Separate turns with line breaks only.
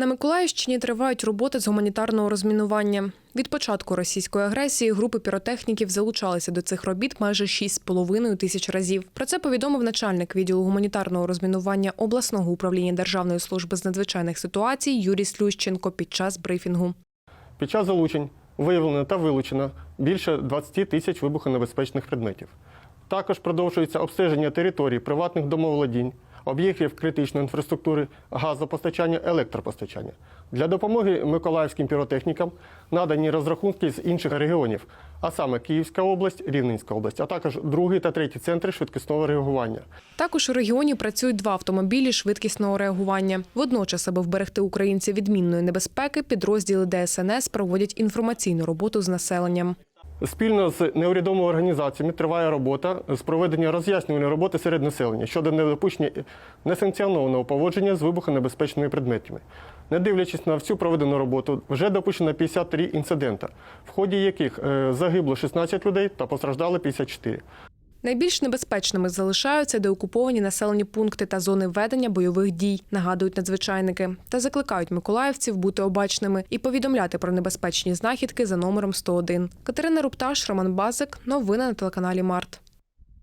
На Миколаївщині тривають роботи з гуманітарного розмінування. Від початку російської агресії групи піротехніків залучалися до цих робіт майже 6,5 тисяч разів. Про це повідомив начальник відділу гуманітарного розмінування обласного управління Державної служби з надзвичайних ситуацій Юрій Слющенко під час брифінгу.
Під час залучень виявлено та вилучено більше 20 тисяч вибухонебезпечних предметів. Також продовжується обстеження територій приватних домоволодінь, об'єктів критичної інфраструктури, газопостачання, електропостачання. Для допомоги миколаївським піротехнікам надані розрахунки з інших регіонів, а саме Київська область, Рівненська область, а також другий та третій центри швидкісного реагування.
Також у регіоні працюють два автомобілі швидкісного реагування. Водночас, аби вберегти українців від мінної небезпеки, підрозділи ДСНС проводять інформаційну роботу з населенням.
Спільно з неурядовими організаціями триває робота з проведення роз'яснювальної роботи серед населення щодо недопущення несанкціонованого поводження з вибухонебезпечними предметами. Не дивлячись на всю проведену роботу, вже допущено 53 інцидента, в ході яких е, загибло 16 людей та постраждали 54.
Найбільш небезпечними залишаються деокуповані населені пункти та зони ведення бойових дій, нагадують надзвичайники, та закликають миколаївців бути обачними і повідомляти про небезпечні знахідки за номером 101. Катерина Рупташ, Роман Базик. Новини на телеканалі Март.